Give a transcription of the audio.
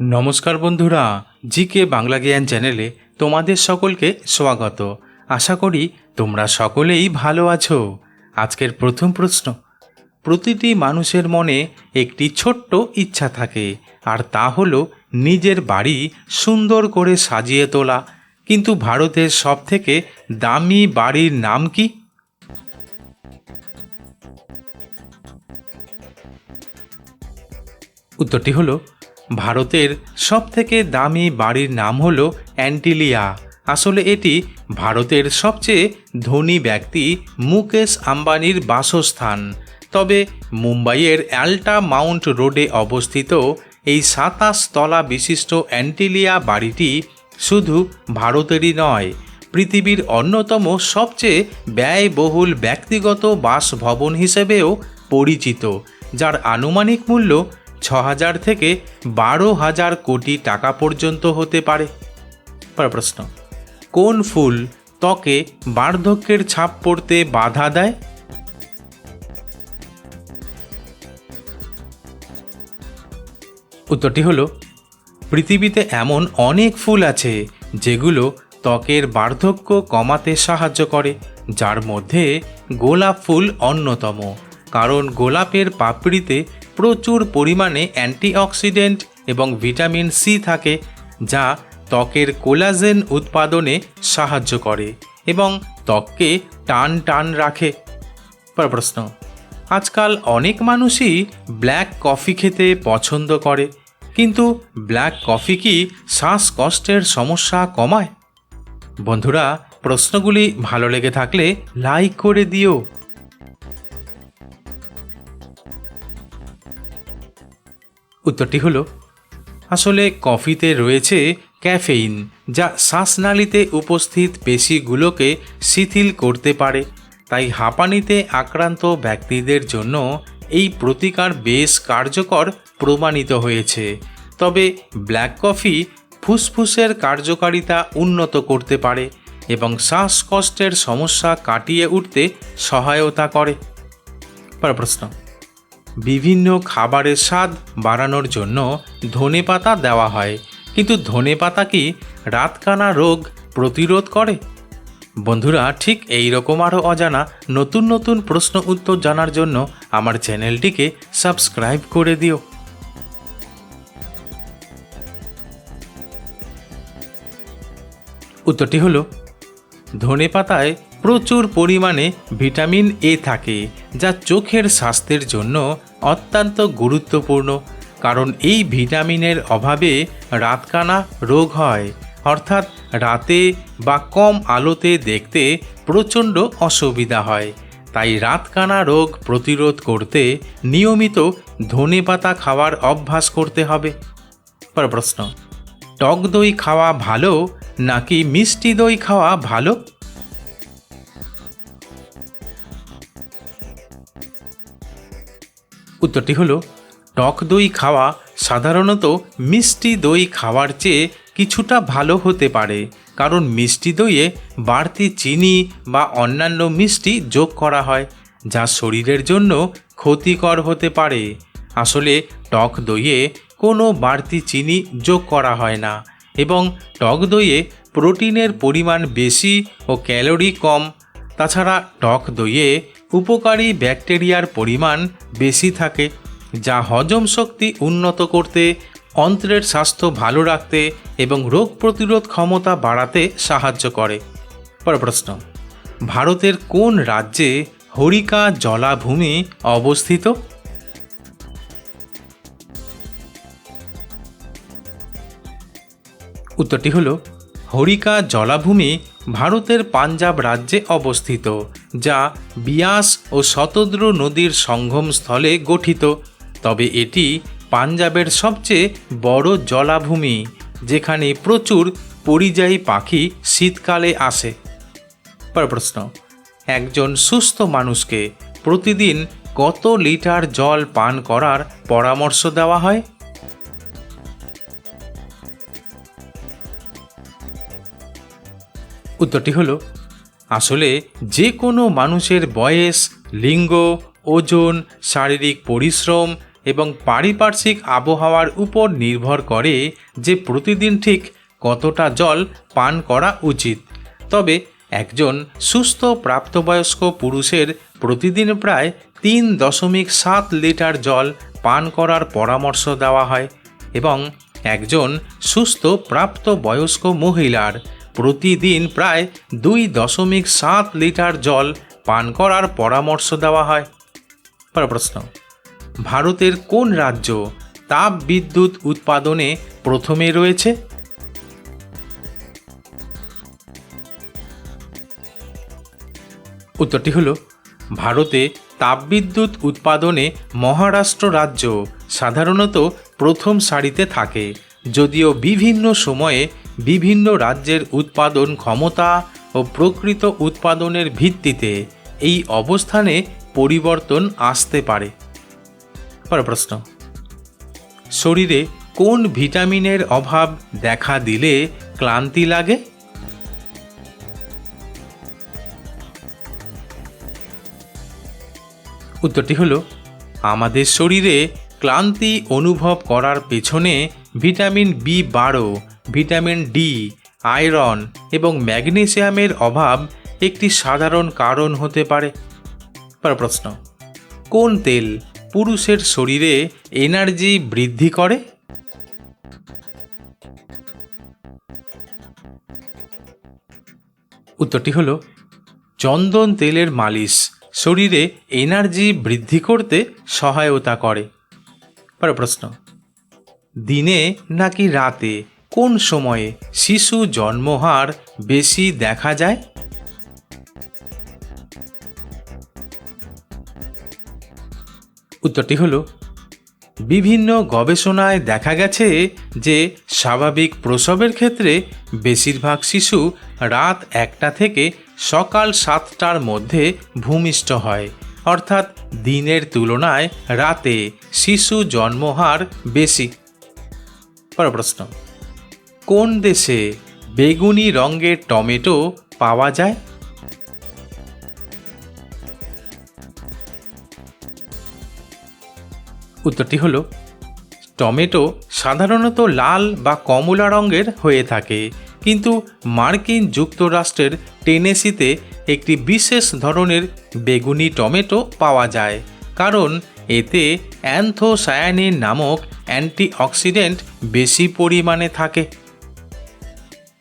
নমস্কার বন্ধুরা জি কে বাংলা জ্ঞান চ্যানেলে তোমাদের সকলকে স্বাগত। আশা করি তোমরা সকলেই ভালো আছো। আজকের প্রথম প্রশ্ন, প্রতিটি মানুষের মনে একটি ছোট্ট ইচ্ছা থাকে, আর তা হলো নিজের বাড়ি সুন্দর করে সাজিয়ে তোলা। কিন্তু ভারতের সবথেকে দামি বাড়ির নাম কি? উত্তরটি হলো ভারতের সবথেকে দামি বাড়ির নাম হল অ্যান্টিলিয়া। আসলে এটি ভারতের সবচেয়ে ধনী ব্যক্তি মুকেশ আম্বানির বাসস্থান। তবে মুম্বাইয়ের অ্যাল্টা মাউন্ট রোডে অবস্থিত এই সাতাশ তলা বিশিষ্ট অ্যান্টিলিয়া বাড়িটি শুধু ভারতেরই নয়, পৃথিবীর অন্যতম সবচেয়ে ব্যয়বহুল ব্যক্তিগত বাসভবন হিসেবেও পরিচিত, যার আনুমানিক মূল্য ছ হাজার থেকে বারো হাজার কোটি টাকা পর্যন্ত হতে পারে। প্রশ্ন, কোন ফুল ত্বকে বার্ধক্যের ছাপ পড়তে বাধা দেয়? উত্তরটি হলো, পৃথিবীতে এমন অনেক ফুল আছে যেগুলো ত্বকের বার্ধক্য কমাতে সাহায্য করে, যার মধ্যে গোলাপ ফুল অন্যতম। কারণ গোলাপের পাপড়িতে প্রচুর পরিমাণে অ্যান্টিঅক্সিডেন্ট এবং ভিটামিন সি থাকে, যা ত্বকের কোলাজেন উৎপাদনে সাহায্য করে এবং ত্বককে টান টান রাখে। প্রশ্ন, আজকাল অনেক মানুষই ব্ল্যাক কফি খেতে পছন্দ করে, কিন্তু ব্ল্যাক কফি কি শ্বাসকষ্টের সমস্যা কমায়? বন্ধুরা, প্রশ্নগুলি ভালো লেগে থাকলে লাইক করে দিও। উত্তরটি হলো, আসলে কফিতে রয়েছে ক্যাফেইন, যা শ্বাসনালীতে উপস্থিত পেশিগুলোকে শিথিল করতে পারে। তাই হাঁপানিতে আক্রান্ত ব্যক্তিদের জন্য এই প্রতিকার বেশ কার্যকর প্রমাণিত হয়েছে। তবে ব্ল্যাক কফি ফুসফুসের কার্যকারিতা উন্নত করতে পারে এবং শ্বাসকষ্টের সমস্যা কাটিয়ে উঠতে সহায়তা করে। পর প্রশ্ন। বিভিন্ন খাবারের স্বাদ বাড়ানোর জন্য ধনেপাতা দেওয়া হয়। কিন্তু ধনেপাতা কি রাতকানা রোগ প্রতিরোধ করে? বন্ধুরা, ঠিক এই রকম আরও অজানা নতুন নতুন প্রশ্ন উত্তর জানার জন্য আমার চ্যানেলটিকে সাবস্ক্রাইব করে দিও। উত্তরটি হলো, ধনেপাতায় প্রচুর পরিমাণে ভিটামিন এ থাকে। যা চোখের স্বাস্থ্যের জন্য অত্যন্ত গুরুত্বপূর্ণ, কারণ এই ভিটামিনের অভাবে রাতকানা রোগ হয়। অর্থাৎ রাতে বা কম আলোতে দেখতে প্রচণ্ড অসুবিধা হয়। তাই রাতকানা রোগ প্রতিরোধ করতে নিয়মিত ধনেপাতা খাওয়ার অভ্যাস করতে হবে। পরের প্রশ্ন, টক দই খাওয়া ভালো নাকি মিষ্টি দই খাওয়া ভালো? উত্তরটি হলো, টক দই খাওয়া সাধারণত মিষ্টি দই খাওয়ার চেয়ে কিছুটা ভালো হতে পারে, কারণ মিষ্টি দইয়ে বাড়তি চিনি বা অন্যান্য মিষ্টি যোগ করা হয়, যা শরীরের জন্য ক্ষতিকর হতে পারে। আসলে, টক দইয়ে কোনো বাড়তি চিনি যোগ করা হয় না এবং টক দইয়ে প্রোটিনের পরিমাণ বেশি ও ক্যালোরি কম। তাছাড়া, টক দইয়ে উপকারী ব্যাকটেরিয়ার পরিমাণ বেশি থাকে, যা হজম শক্তি উন্নত করতে, অন্ত্রের স্বাস্থ্য ভালো রাখতে এবং রোগ প্রতিরোধ ক্ষমতা বাড়াতে সাহায্য করে। পর প্রশ্ন, ভারতের কোন রাজ্যে হরিকা জলাভূমি অবস্থিত? উত্তরটি হল, হরিকা জলাভূমি ভারতের পাঞ্জাব রাজ্যে অবস্থিত। যা বিয়াস ও শতদ্রু নদীর সঙ্গমস্থলে গঠিত। তবে এটি পাঞ্জাবের সবচেয়ে বড় জলাভূমি, যেখানে প্রচুর পরিযায়ী পাখি শীতকালে আসে। পরের প্রশ্ন, একজন সুস্থ মানুষকে প্রতিদিন কত লিটার জল পান করার পরামর্শ দেওয়া হয়? উত্তরটি হলো আসলে যে কোনো মানুষের বয়স, লিঙ্গ, ওজন, শারীরিক পরিশ্রম এবং পারিপার্শ্বিক আবহাওয়ার উপর নির্ভর করে যে প্রতিদিন ঠিক কতটা জল পান করা উচিত। তবে একজন সুস্থ প্রাপ্তবয়স্ক পুরুষের প্রতিদিন প্রায় তিন দশমিক সাত লিটার জল পান করার পরামর্শ দেওয়া হয় এবং একজন সুস্থ প্রাপ্তবয়স্ক মহিলার প্রতিদিন প্রায় দুই দশমিক সাত লিটার জল পান করার পরামর্শ দেওয়া হয়। পরের প্রশ্ন। ভারতের কোন রাজ্য তাপ বিদ্যুৎ উৎপাদনে প্রথমে রয়েছে? উত্তরটি হল, ভারতে তাপবিদ্যুৎ উৎপাদনে মহারাষ্ট্র রাজ্য সাধারণত প্রথম সারিতে থাকে, যদিও বিভিন্ন সময়ে বিভিন্ন রাজ্যের উৎপাদন ক্ষমতা ও প্রকৃত উৎপাদনের ভিত্তিতে এই অবস্থানে পরিবর্তন আসতে পারে। পরের প্রশ্ন। শরীরে কোন ভিটামিনের অভাব দেখা দিলে ক্লান্তি লাগে? উত্তরটি হলো, আমাদের শরীরে ক্লান্তি অনুভব করার পেছনে ভিটামিন বি বারো ভিটামিন ডি, আয়রন এবং ম্যাগনেসিয়ামের অভাব একটি সাধারণ কারণ হতে পারে। প্রশ্ন, কোন তেল পুরুষের শরীরে এনার্জি বৃদ্ধি করে? উত্তরটি হল, চন্দন তেলের মালিশ শরীরে এনার্জি বৃদ্ধি করতে সহায়তা করে। পরের প্রশ্ন, দিনে নাকি রাতে কোন সময়ে শিশু জন্মহার বেশি দেখা যায়? উত্তরটি হলো, বিভিন্ন গবেষণায় দেখা গেছে যে স্বাভাবিক প্রসবের ক্ষেত্রে বেশিরভাগ শিশু রাত একটা থেকে সকাল সাতটার মধ্যে ভূমিষ্ঠ হয়। অর্থাৎ দিনের তুলনায় রাতে শিশু জন্মহার বেশি। পরের প্রশ্ন কোন দেশে বেগুনি রঙের টমেটো পাওয়া যায়? উত্তরটি হলো, টমেটো সাধারণত লাল বা কমলা রঙের হয়ে থাকে, কিন্তু মার্কিন যুক্তরাষ্ট্রের টেনেসিতে একটি বিশেষ ধরনের বেগুনি টমেটো পাওয়া যায়, কারণ এতে অ্যান্থোসায়ানিন নামক অ্যান্টিঅক্সিডেন্ট বেশি পরিমাণে থাকে।